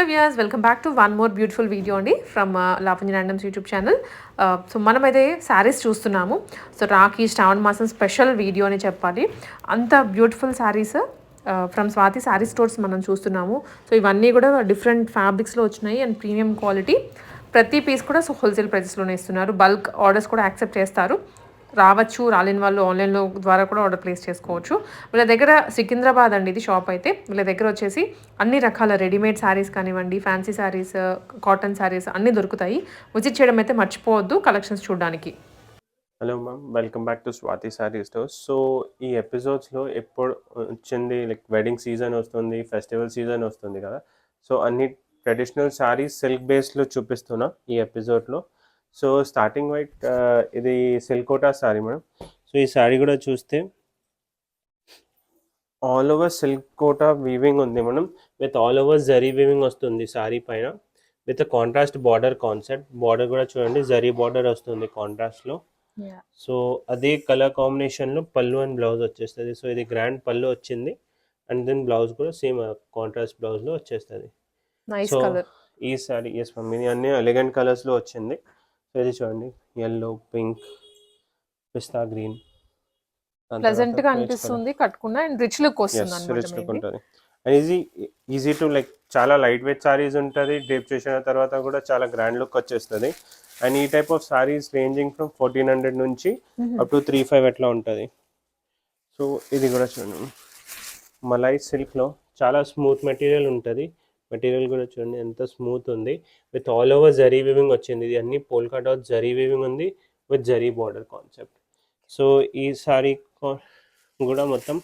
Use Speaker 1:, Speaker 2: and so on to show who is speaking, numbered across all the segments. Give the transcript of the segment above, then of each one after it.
Speaker 1: Hello viewers welcome back to one more beautiful video అండి from లాపంజన్ randoms YouTube channel so మనమైతే శారీస్ చూస్తున్నాము. So Rakhi శ్రావణ మాసం స్పెషల్ వీడియో అని చెప్పాలి. అంత beautiful saris from Swathi sari stores మనం చూస్తున్నాము. సో ఇవన్నీ కూడా డిఫరెంట్ ఫ్యాబ్రిక్స్లో వచ్చినాయి అండ్ ప్రీమియం క్వాలిటీ ప్రతి పీస్ కూడా సో హోల్సేల్ ప్రైసెస్లోనే ఇస్తున్నారు. బల్క్ ఆర్డర్స్ కూడా యాక్సెప్ట్ చేస్తారు. రావచ్చు రాలేని వాళ్ళు ఆన్లైన్లో ద్వారా కూడా ఆర్డర్ ప్లేస్ చేసుకోవచ్చు. వీళ్ళ దగ్గర సికింద్రాబాద్ అండి ఇది షాప్ అయితే. వీళ్ళ దగ్గర వచ్చేసి అన్ని రకాల రెడీమేడ్ శారీస్ కానివ్వండి ఫ్యాన్సీ శారీస్ కాటన్ శారీస్ అన్నీ దొరుకుతాయి. విజిట్ చేయడం అయితే మర్చిపోవద్దు కలెక్షన్స్ చూడడానికి.
Speaker 2: Hello ma'am welcome back to Swathi sari store so ఈ ఎపిసోడ్స్లో ఎప్పుడు వచ్చింది? లైక్ వెడ్డింగ్ సీజన్ వస్తుంది ఫెస్టివల్ సీజన్ వస్తుంది కదా. సో అన్ని ట్రెడిషనల్ శారీస్ సిల్క్ బేస్లో చూపిస్తున్నా ఈ ఎపిసోడ్లో సో స్టార్టింగ్ వైట్ ఇది సిల్కోటా శారీ మేడం సో ఈ శారీ కూడా చూస్తే all over silk Kota weaving ఉంది మనం with all over zari weaving వస్తుంది శారీ పైన. With contrast border concept border కూడా చూడండి జరీ బార్డర్ వస్తుంది కాంట్రాస్ట్లో సో అదే కలర్ కాంబినేషన్లో పళ్ళు అండ్ బ్లౌజ్ వచ్చేస్తుంది. సో ఇది గ్రాండ్ పళ్ళు వచ్చింది. అండ్ దెన్ బ్లౌజ్ కూడా సేమ్ కాంట్రాస్ట్ బ్లౌజ్లో వచ్చేస్తుంది.
Speaker 1: నైస్
Speaker 2: సో ఈ సారీ ఎస్ మమ్మీ ఇది అన్ని ఎలిగెంట్ కలర్స్లో వచ్చింది. సో ఇది చూడండి. Yellow pink pista green.
Speaker 1: ప్లెజెంట్గా అనిపిస్తుంది కట్టుకున్నా అండ్ రిచ్ లుక్ వస్తుంది
Speaker 2: రిచ్ లుక్ ఉంటుంది. And easy easy to like చాలా లైట్ వెయిట్ సారీస్ ఉంటుంది. డ్రేప్ చేసిన తర్వాత కూడా చాలా గ్రాండ్ లుక్ వచ్చేస్తుంది. అండ్ ఈ type of saris ranging from fourteen hundred నుంచి అప్ టు త్రీ ఫైవ్ ఎట్లా ఉంటుంది. సో ఇది కూడా చూడండి. మలై సిల్క్లో చాలా స్మూత్ మెటీరియల్ ఉంటుంది. మెటీరియల్ కూడా చూడండి ఎంత స్మూత్ ఉంది. With all over zari weaving వచ్చింది. ఇది అన్ని పోల్కా డాట్ జరీ వీవింగ్ ఉంది with zari border concept so ఈ సారీ కూడా మొత్తం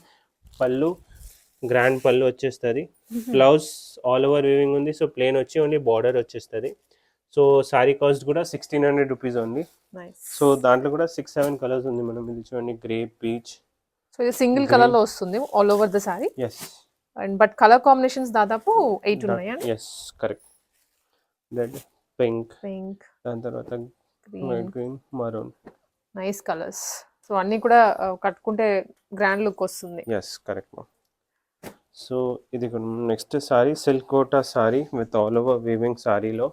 Speaker 2: పళ్ళు గ్రాండ్ పళ్ళు వచ్చేస్తుంది. బ్లౌజ్ ఆల్ ఓవర్ వీవింగ్ ఉంది. సో ప్లేన్ వచ్చి ఓన్లీ బార్డర్ వచ్చేస్తుంది. సో సారీ కాస్ట్ కూడా సిక్స్టీన్ హండ్రెడ్ రూపీస్ ఉంది. సో దాంట్లో కూడా సిక్స్ సెవెన్ కలర్స్ ఉంది. మనం ఇది చూడండి గ్రే పీచ్
Speaker 1: సో ఇది సింగిల్ కలర్లో వస్తుంది all over the sari
Speaker 2: yes
Speaker 1: and but colour combinations దాదాపు ఎయిట్ ఉన్నాయా?
Speaker 2: Yes correct red pink
Speaker 1: pink
Speaker 2: దాని తర్వాత
Speaker 1: green
Speaker 2: green maroon
Speaker 1: nice colours so అన్ని కూడా uh, కట్టుకుంటే గ్రాండ్ లుక్ వస్తుంది.
Speaker 2: ఎస్ కరెక్ట్ మా సో ఇది next sari silk Kota sari with all over weaving సారీలో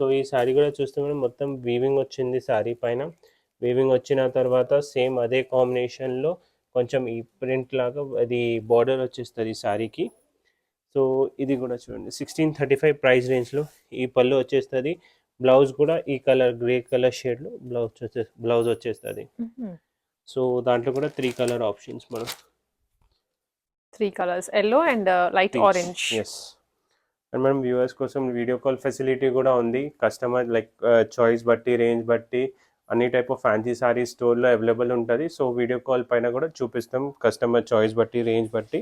Speaker 2: సో ఈ సారీ కూడా చూస్తే మనం మొత్తం వీవింగ్ వచ్చింది సారీ పైన. వీవింగ్ వచ్చిన తర్వాత సేమ్ అదే కాంబినేషన్లో కొంచెం ఈ ప్రింట్ లాగా అది బార్డర్ వచ్చేస్తుంది ఈ సారీకి. సో ఇది కూడా చూడండి. సిక్స్టీన్ థర్టీ ఫైవ్ ప్రైస్ రేంజ్లో ఈ పళ్ళు వచ్చేస్తుంది. బ్లౌజ్ కూడా ఈ కలర్ గ్రే కలర్ షేడ్లో బ్లౌజ్ వచ్చే బ్లౌజ్ వచ్చేస్తుంది. సో దాంట్లో కూడా త్రీ కలర్ ఆప్షన్స్ మనం
Speaker 1: three colours yellow and light orange.
Speaker 2: Yes and మనం వ్యూవర్స్ కోసం వీడియో కాల్ ఫెసిలిటీ కూడా ఉంది. కస్టమర్ లైక్ చాయిస్ బట్టి రేంజ్ బట్టి అన్ని టైప్ ఆఫ్ ఫ్యాన్సీ సారీ స్టోర్లో అవైలబుల్ ఉంటుంది. సో వీడియో కాల్ పైన కూడా చూపిస్తాం కస్టమర్ చాయిస్ బట్టి రేంజ్ బట్టి.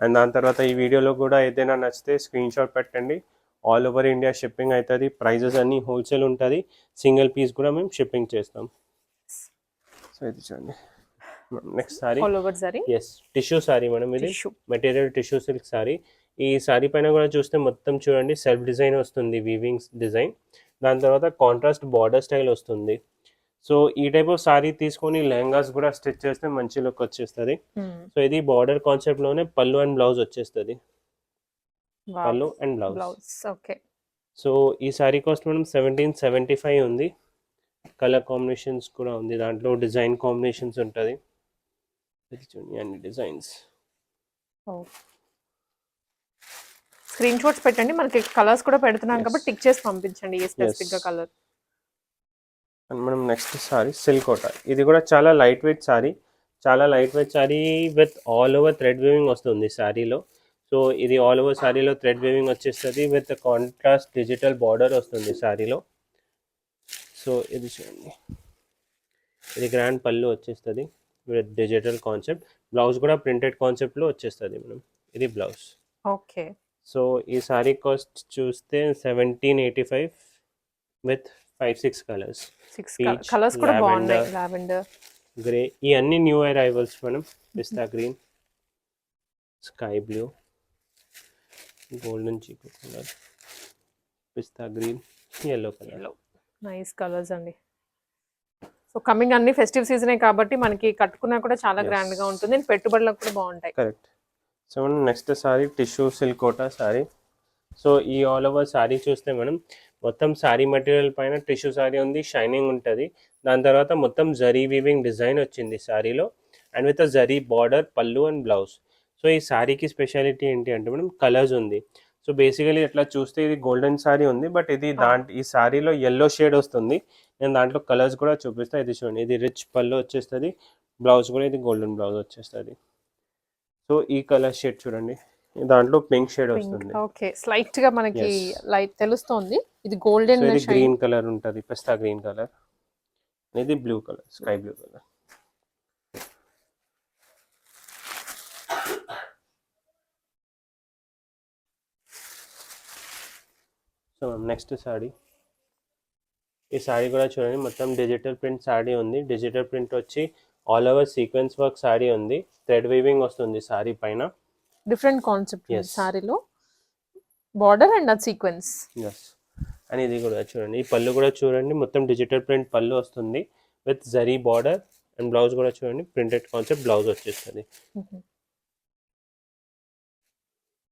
Speaker 2: అండ్ దాని తర్వాత ఈ వీడియోలో కూడా ఏదైనా నచ్చితే స్క్రీన్ షాట్ పెట్టండి. ఆల్ ఓవర్ ఇండియా షిప్పింగ్ అవుతుంది ప్రైజెస్ అన్నీ హోల్సేల్ ఉంటుంది. సింగిల్ పీస్ కూడా మేము షిప్పింగ్ చేస్తాం. సో ఇది చూడండి. Next sari
Speaker 1: all over sari
Speaker 2: yes tissue sari madam ఇది. మెటీరియల్ టిష్యూ సిల్క్ సారీ ఈ సారీ పైన కూడా చూస్తే మొత్తం చూడండి సెల్ఫ్ డిజైన్ వస్తుంది వీవింగ్స్ డిజైన్ దాని తర్వాత కాంట్రాస్ట్ బార్డర్ స్టైల్ వస్తుంది. సో ఈ టైప్ ఆఫ్ సారీ తీసుకొని లెహంగాస్ కూడా స్టిచ్ చేస్తే మంచి లుక్ వచ్చేస్తుంది. సో ఇది బార్డర్ కాన్సెప్ట్లోనే పళ్ళు అండ్ బ్లౌజ్ వచ్చేస్తుంది. Pallu and blouse
Speaker 1: okay
Speaker 2: so ఈ సారీ కాస్ట్ మనం సెవెంటీన్ సెవెంటీ ఫైవ్ ఉంది. కలర్ కాంబినేషన్స్ కూడా ఉంది. దాంట్లో డిజైన్ కాంబినేషన్స్ ఉంటుంది. చూడండి అన్ని డిజైన్స్
Speaker 1: స్క్రీన్ షాట్స్ పెట్టండి. మనకి కలర్స్ కూడా పెడుతున్నాం. కాబట్టి టిక్ చేసి పంపించండి ఏ
Speaker 2: స్పెసిఫిక్గా.
Speaker 1: కలర్
Speaker 2: అండ్ మనం నెక్స్ట్ సారీ సిల్క్ కోట ఇది కూడా చాలా లైట్ వెయిట్ సారీ చాలా light weight sari with all over thread weaving వస్తుంది సారీలో సో ఇది ఆల్ ఓవర్ సారీలో థ్రెడ్ వేవింగ్ వచ్చేస్తుంది విత్ కాంట్రాస్ట్ డిజిటల్ బార్డర్ వస్తుంది సారీలో సో ఇది చూడండి. ఇది గ్రాండ్ పళ్ళు వచ్చేస్తుంది విత్ డిజిటల్ కాన్సెప్ట్ బ్లౌజ్ కూడా ప్రింటెడ్ కాన్సెప్ట్లో వచ్చేస్తుంది మనం. ఇది బ్లౌజ్
Speaker 1: ఓకే
Speaker 2: సో ఈ సారీ కాస్ట్ చూస్తే seventeen eighty five with five six colours.
Speaker 1: Six colours కూడా బాగున్నాయి. లావెండర్.
Speaker 2: గ్రే ఈ అన్ని న్యూ అరైవల్స్ మనం pista green sky blue golden chikoo colour pista green yellow colour.
Speaker 1: Nice colours అండి. సో కమింగ్ అన్ని festive సీజనే కాబట్టి మనకి కట్టుకున్నా కూడా చాలా. గ్రాండ్గా ఉంటుంది. పెట్టుబడులకు కూడా బాగుంటాయి.
Speaker 2: కరెక్ట్ సో మనం next sari tissue silk Kota sari so ఈ ఆల్ ఓవర్ సారీ చూస్తే మనం మొత్తం సారీ మెటీరియల్ పైన టిష్యూ సారీ ఉంది షైనింగ్ ఉంటుంది. దాని తర్వాత మొత్తం జరీ వీవింగ్ డిజైన్ వచ్చింది సారీలో. And with a zari border pallu and blouse. So ఈ సారీకి స్పెషాలిటీ ఏంటి అంటే మనం కలర్స్ ఉంది. సో బేసికలీ ఇట్లా చూస్తే ఇది గోల్డెన్ సారీ ఉంది బట్ ఇది దాంట్ ఈ సారీలో ఎల్లో షేడ్ వస్తుంది. నేను దాంట్లో కలర్స్ కూడా చూపిస్తా ఇది చూడండి. ఇది రిచ్ పళ్ళు వచ్చేస్తుంది బ్లౌజ్ కూడా ఇది గోల్డెన్ బ్లౌజ్ వచ్చేస్తుంది. సో ఈ కలర్ షేడ్ చూడండి. దాంట్లో పింక్ షేడ్ వస్తుంది.
Speaker 1: ఓకే. స్లైట్గా మనకి. లైట్ తెలుస్తోంది. ఇది గోల్డెన్
Speaker 2: గ్రీన్ కలర్ ఉంటుంది పెస్తా గ్రీన్ కలర్. ఇది blue colour sky blue colour. So next sari ఈ సాడీ కూడా చూడండి మొత్తం డిజిటల్ ప్రింట్ సాడీ ఉంది. డిజిటల్ ప్రింట్ వచ్చి all over sequence work sari ఉంది. థ్రెడ్ వీవింగ్ వస్తుంది సారీ పైన.
Speaker 1: Different concept. సారీలో. బార్డర్ అండ్ అది సీక్వెన్స్.
Speaker 2: అని ఇది కూడా చూడండి ఈ పళ్ళు కూడా చూడండి మొత్తం డిజిటల్ ప్రింట్ పళ్ళు వస్తుంది with zari border and blouse కూడా చూడండి ప్రింటెడ్ కాన్సెప్ట్ బ్లౌజ్ వచ్చేస్తుంది.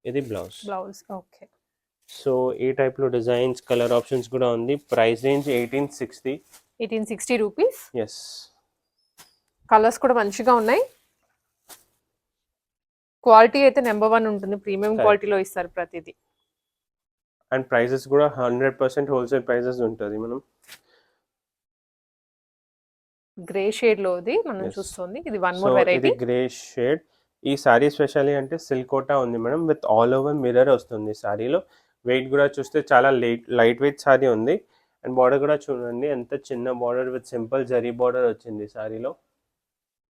Speaker 2: ఇది బ్లౌజ్
Speaker 1: బ్లౌజ్ ఓకే
Speaker 2: సో ఈ టైప్లో డిజైన్స్ కలర్ ఆప్షన్స్ కూడా ఉంది. Price range eighteen sixty
Speaker 1: eighteen sixty rupees
Speaker 2: yes
Speaker 1: colours కూడా మంచిగా ఉన్నాయి. క్వాలిటీ అయితే నెంబర్ వన్ ఉంటుంది. ప్రీమియం. క్వాలిటీలో ఇస్తారు ప్రతిదీ.
Speaker 2: అండ్ ప్రైసెస్ కూడా హండ్రెడ్ పర్సెంట్ హోల్సేల్ ప్రైసెస్ ఉంటుంది మనం.
Speaker 1: గ్రే షేడ్ లోది మనం. చూస్తుంది. ఇది one more variety
Speaker 2: grey shade ఈ సారీ స్పెషల్లీ అంటే సిల్క్ కోటా ఉంది madam. With all over mirror వస్తుంది సారీలో వెయిట్ కూడా చూస్తే చాలా లైట్ లైట్ వెయిట్ సారీ ఉంది. అండ్ బార్డర్ కూడా చూడండి. ఎంత చిన్న border with simple zari border వచ్చింది సారీలో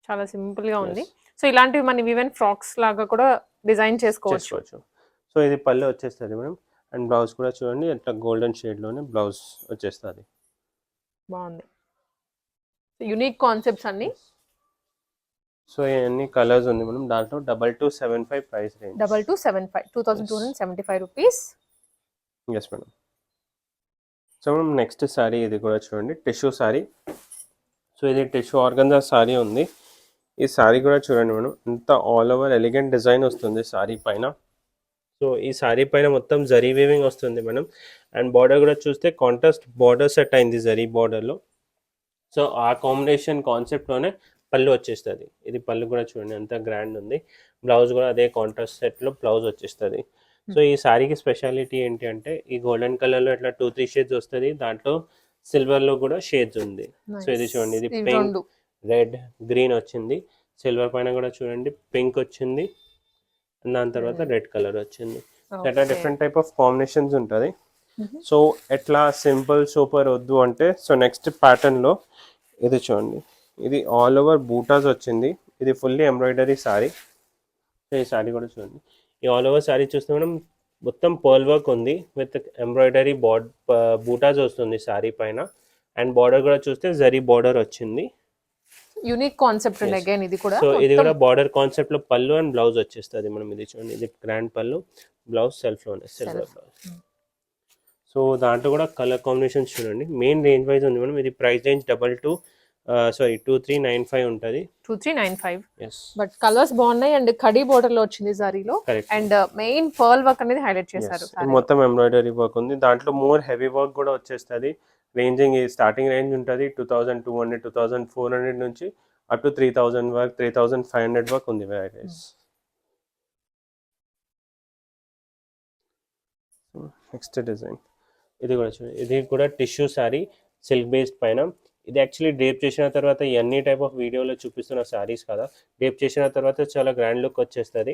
Speaker 1: చాలా సింపుల్గా ఉంది సో ఇలాంటివి మనం ఈవెన్ ఫ్రాక్స్ లాగా కూడా డిజైన్ చేసుకోవచ్చు.
Speaker 2: సో ఇది పళ్ళు వచ్చేస్తుంది మేడం. అండ్ బ్లౌజ్ కూడా చూడండి అట్లా గోల్డెన్ షేడ్లోనే బ్లౌజ్ వచ్చేస్తుంది.
Speaker 1: బాగుంది. యునిక్ కాన్సెప్ట్స్ అన్ని.
Speaker 2: సో ఇవన్నీ కలర్స్ ఉంది మేడం. దాంట్లో double two seven five price range.
Speaker 1: Double two seven five two thousand two hundred seventy five rupees.
Speaker 2: Yes madam so madam next sari ఇది కూడా చూడండి టిష్యూ శారీ సో ఇది టిష్యూ ఆర్గన్జా శారీ ఉంది. ఈ శారీ కూడా చూడండి మేడం. ఇంత ఆల్ ఓవర్ ఎలిగెంట్ డిజైన్ వస్తుంది శారీ పైన. సో ఈ శారీ పైన మొత్తం జరీ వీవింగ్ వస్తుంది మేడం. అండ్ బార్డర్ కూడా చూస్తే కాంట్రాస్ట్ బార్డర్ సెట్ అయింది జరీ బార్డర్లో సో ఆ కాంబినేషన్ కాన్సెప్ట్లోనే పళ్ళు వచ్చేస్తుంది. ఇది పళ్ళు కూడా చూడండి ఎంత గ్రాండ్ ఉంది. బ్లౌజ్ కూడా అదే కాంట్రాస్ట్ సెట్లో బ్లౌజ్ వచ్చేస్తుంది. సో ఈ శారీకి స్పెషాలిటీ ఏంటి అంటే ఈ గోల్డెన్ కలర్లో ఇట్లా టూ త్రీ షేడ్స్ వస్తుంది. దాంట్లో సిల్వర్లో కూడా షేడ్స్ ఉంది. సో ఇది చూడండి ఇది పింక్
Speaker 1: రెండు
Speaker 2: గ్రీన్ వచ్చింది. సిల్వర్ పైన కూడా చూడండి పింక్ వచ్చింది. దాని తర్వాత రెడ్ కలర్ వచ్చింది. అట్లా. డిఫరెంట్ టైప్ ఆఫ్ కాంబినేషన్స్ ఉంటుంది. సో ఎట్లా సింపుల్ సూపర్ వద్దు అంటే సో నెక్స్ట్ ప్యాటర్న్లో ఇది చూడండి. ఇది ఆల్ ఓవర్ బూటాస్ వచ్చింది. ఇది ఫుల్లీ ఎంబ్రాయిడరీ సారీ సో ఈ సారీ కూడా చూడండి. ఈ ఆల్ ఓవర్ సారీ చూస్తే మనం మొత్తం పర్ల్ వర్క్ ఉంది. విత్ ఎంబ్రాయిడరీ బాడ్ బూటాస్ వస్తుంది సారీ పైన. అండ్ బార్డర్ కూడా చూస్తే జరీ బార్డర్ వచ్చింది.
Speaker 1: Unique concept
Speaker 2: Yes.
Speaker 1: అగైన్ ఇది కూడా
Speaker 2: సో ఇది కూడా బార్డర్ కాన్సెప్ట్లో పళ్ళు అండ్ బ్లౌజ్ వచ్చేస్తుంది. మనం ఇది చూడండి ఇది గ్రాండ్ పళ్ళు బ్లౌజ్ సెల్ఫ్లోనే
Speaker 1: Self.
Speaker 2: బ్లౌజ్ సో దాంట్లో కూడా కలర్ కాంబినేషన్స్ చూడండి. మెయిన్ రేంజ్ వైజ్ ఉంది మనం ఇది price range double two sorry two three nine five ఉంటుంది.
Speaker 1: Two three nine five but colours బాగున్నాయి అండ్ కడీ బోర్డర్లో వచ్చింది సారీలో అండ్ మెయిన్ పర్ల్ వర్క్ అనేది హైలైట్ చేశారు.
Speaker 2: మొత్తం ఎంబ్రాయిడరీ వర్క్ ఉంది. దాంట్లో మోర్ హెవీ వర్క్ కూడా వచ్చేస్తుంది. రేంజింగ్ స్టార్టింగ్ రేంజ్ ఉంటుంది two thousand two hundred two thousand four hundred నుంచి up to three thousand work three thousand five hundred work ఉంది వెరైటీస్ నెక్స్ట్ డిజైన్ ఇది కూడా చూడండి ఇది కూడా టిష్యూ శారీ సిల్క్ బేస్డ్ పైన. ఇది యాక్చువల్లీ డ్రేప్ చేసిన తర్వాత ఈ అన్ని టైప్ ఆఫ్ వీడియోలో చూపిస్తున్న శారీస్ కదా. డ్రేప్ చేసిన తర్వాత చాలా గ్రాండ్ లుక్ వచ్చేస్తుంది.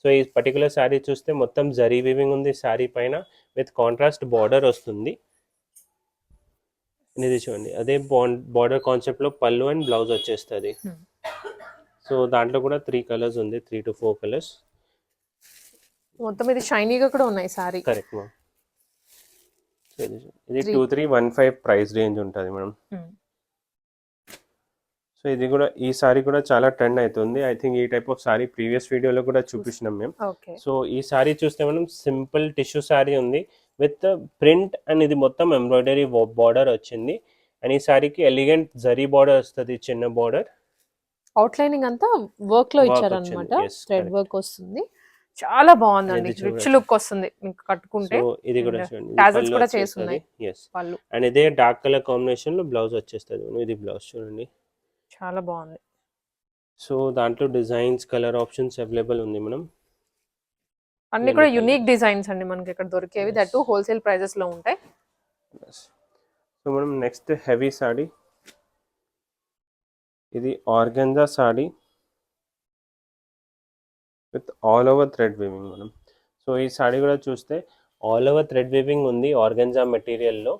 Speaker 2: సో ఈ పర్టికులర్ శారీ చూస్తే మొత్తం జరీ వీవింగ్ ఉంది శారీ పైన విత్ కాంట్రాస్ట్ బార్డర్ వస్తుంది. ఇది చూడండి అదే బార్డర్ కాన్సెప్ట్లో పళ్ళు అండ్ బ్లౌజ్ వచ్చేస్తుంది. సో దాంట్లో కూడా త్రీ కలర్స్ ఉంది త్రీ టు ఫోర్ కలర్స్.
Speaker 1: మొత్తం ఇది షైనీగా కూడా ఉన్నాయి సారీ.
Speaker 2: Correct ma'am. ఇది. Two three one five price range ఉంటుంది మేడం సో ఇది కూడా ఈ సారీ కూడా చాలా ట్రెండ్ అవుతుంది ఐ థింక్ ఈ టైప్ ఆఫ్ సారీ ప్రీవియస్ వీడియోలో కూడా చూపించినాం మేము. సో ఈ సారీ చూస్తే మనం సింపుల్ టిష్యూ సారీ ఉంది. విత్ ప్రింట్ అండ్ ఇది మొత్తం ఎంబ్రాయిడరీ బార్డర్ వచ్చింది. అండ్ ఈ సారీకి ఎలిగెంట్ జరీ బార్డర్ వస్తుంది చిన్న బార్డర్.
Speaker 1: అవుట్ లైనింగ్ అంతా వర్క్లో
Speaker 2: Work
Speaker 1: ఇచ్చారు
Speaker 2: వచ్చింది,
Speaker 1: అనమాట
Speaker 2: yes,
Speaker 1: థ్రెడ్. వర్క్ వస్తుంది. చాలా బాగుందండి. రిచ్ లుక్ వస్తుంది మీకు కట్టుకుంటే.
Speaker 2: ఇది కూడా చూడండి.
Speaker 1: tassels కూడా చేసున్నాయి.
Speaker 2: ఎస్
Speaker 1: వాళ్ళు
Speaker 2: అండ్ ఇదే డార్క్ కలర్ కాంబినేషన్లో బ్లౌజ్ వచ్చేస్తుంది. ఇది బ్లౌజ్ చూడండి.
Speaker 1: చాలా బాగుంది.
Speaker 2: సో దాంట్లో డిజైన్స్ కలర్ ఆప్షన్స్ అవైలబుల్ ఉంది మనం
Speaker 1: అన్ని కూడా యునిక్ డిజైన్స్ అండి మనకి ఇక్కడ దొరికేవి. దట్టు హోల్సేల్ ప్రైజెస్లో ఉంటాయి.
Speaker 2: సో మనం నెక్స్ట్ హెవీ సాడీ ఇది organza sari with all over thread weaving మనం. సో ఈ సాడీ కూడా చూస్తే ఆల్ ఓవర్ థ్రెడ్ వీవింగ్ ఉంది ఆర్గెంజా మెటీరియల్లో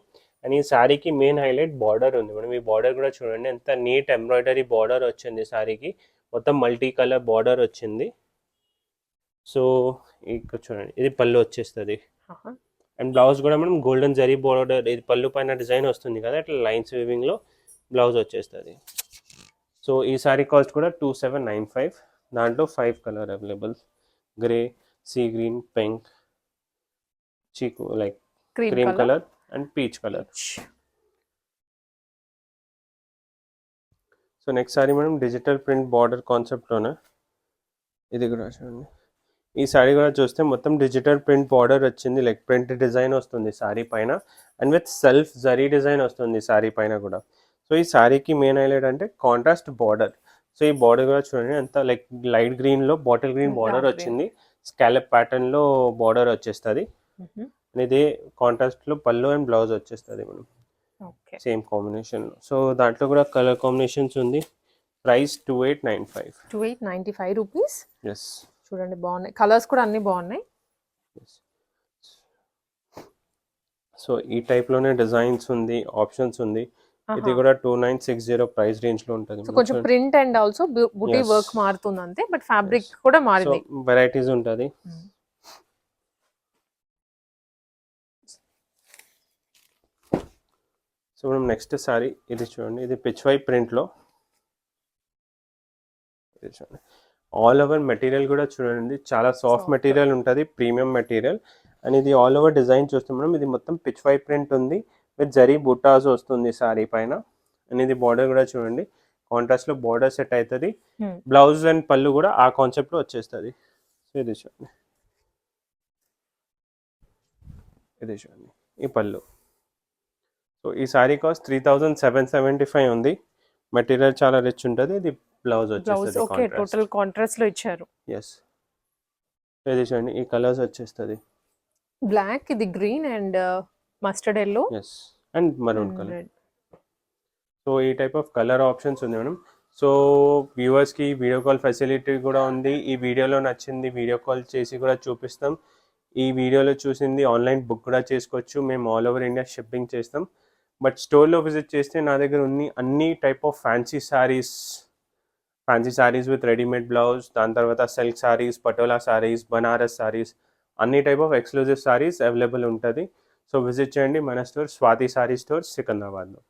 Speaker 2: అండ్ ఈ సారీకి మెయిన్ హైలైట్ బార్డర్ ఉంది. మనం ఈ బార్డర్ కూడా చూడండి. ఎంత నీట్ ఎంబ్రాయిడరీ బార్డర్ వచ్చింది సారీకి మొత్తం మల్టీ కలర్ బార్డర్ వచ్చింది. సో ఇక్కడ చూడండి ఇది పళ్ళు వచ్చేస్తుంది. అండ్ బ్లౌజ్ కూడా మనం గోల్డెన్ జరీ బోర్డర్ ఇది పళ్ళు పైన డిజైన్ వస్తుంది కదా ఇట్లా లైన్స్ వీవింగ్లో బ్లౌజ్ వచ్చేస్తుంది. సో ఈ సారీ కాస్ట్ కూడా టూ సెవెన్ నైన్ ఫైవ్. దాంట్లో five colour available. Grey sea green pink chikoo like
Speaker 1: cream colour
Speaker 2: and peach colour so next sari మనం డిజిటల్ ప్రింట్ బార్డర్ కాన్సెప్ట్లోనే ఇది కూడా చూడండి. ఈ సారీ కూడా చూస్తే మొత్తం డిజిటల్ ప్రింట్ బార్డర్ వచ్చింది. లైక్ ప్రింట్ డిజైన్ వస్తుంది సారీ పైన. And with self zari design వస్తుంది సారీ పైన కూడా. సో ఈ సారీకి మెయిన్ హైలైట్ అంటే కాంట్రాస్ట్ బార్డర్ సో ఈ బార్డర్ కూడా చూడండి. అంత లైక్ లైట్ గ్రీన్లో బాటిల్ గ్రీన్ బార్డర్. వచ్చింది. స్కాలప్ ప్యాటర్న్లో బార్డర్ వచ్చేస్తుంది. అండ్ ఇదే కాంట్రాస్ట్లో పళ్ళు అండ్ బ్లౌజ్ వచ్చేస్తుంది మనం.
Speaker 1: ఓకే
Speaker 2: సేమ్ కాంబినేషన్ సో దాంట్లో కూడా కలర్ కాంబినేషన్స్ ఉంది. Price two eight nine five
Speaker 1: two eight ninety five rupees
Speaker 2: yes
Speaker 1: చూడండి బాగున్నాయి. కలర్స్ కూడా అన్ని బాగున్నాయి.
Speaker 2: సో ఈ టైప్లోనే డిజైన్స్ ఉంది ఆప్షన్స్ ఉంది. ఇది. కూడా two nine six zero price రేంజ్లో ఉంటుంది.
Speaker 1: సో కొంచెం print and also buti. Work మారుతుంది అంతే బట్ ఫ్యాబ్రిక్ కూడా
Speaker 2: సో
Speaker 1: మారింది.
Speaker 2: వెరైటీస్ ఉంటుంది. సో మనం నెక్స్ట్ సారీ ఇది చూడండి. ఇది పిచ్ వై ప్రింట్లో ఇది చూడండి. ఆల్ ఓవర్ మెటీరియల్ కూడా చూడండి. చాలా సాఫ్ట్. మెటీరియల్ ఉంటుంది ప్రీమియం మెటీరియల్. అండ్ ఇది ఆల్ ఓవర్ డిజైన్ చూస్తే మనం ఇది మొత్తం పిచ్ వై ప్రింట్ ఉంది విత్ జరీ బుట్టాస్ వస్తుంది సారీ పైన. అండ్ ఇది బార్డర్ కూడా చూడండి. కాంట్రాస్ట్లో బార్డర్ సెట్ అవుతుంది. బ్లౌజ్ అండ్ పళ్ళు కూడా ఆ కాన్సెప్ట్లో వచ్చేస్తుంది. సో ఇది చూడండి. ఇది చూడండి. ఈ పళ్ళు. సో ఈ sari cost three thousand seven seventy five ఉంది. మెటీరియల్ చాలా రిచ్ ఉంటుంది. ఇది బ్లౌజ్
Speaker 1: బ్లౌజ్
Speaker 2: వచ్చేస్తుంది
Speaker 1: ఓకే టోటల్ కాంట్రాస్ట్లో ఇచ్చారు.
Speaker 2: ఎస్ ఇది చూడండి ఈ కలర్స్ వచ్చేస్తుంది.
Speaker 1: బ్లాక్ ఇది green and mustard yellow
Speaker 2: yes and maroon colour so ఈ టైప్ ఆఫ్ కలర్ ఆప్షన్స్ ఉంది మేడం. సో వ్యూవర్స్కి వీడియో కాల్ ఫెసిలిటీ కూడా ఉంది. ఈ వీడియోలో నచ్చింది వీడియో కాల్ చేసి కూడా చూపిస్తాం. ఈ వీడియోలో చూసింది ఆన్లైన్ బుక్ కూడా చేసుకోవచ్చు. మేము ఆల్ ఓవర్ ఇండియా షిప్పింగ్ చేస్తాం. బట్ స్టోర్లో విజిట్ చేస్తే నా దగ్గర ఉంది అన్ని type of fancy saris fancy saris with readymade blouse దాని తర్వాత సిల్క్ శారీస్ పటోలా శారీస్ బనారస్ శారీస్ అన్ని type of exclusive saris available ఉంటుంది. సో విజిట్ చేయండి మన స్టోర్ స్వాతి శారీ స్టోర్ సికింద్రాబాద్లో.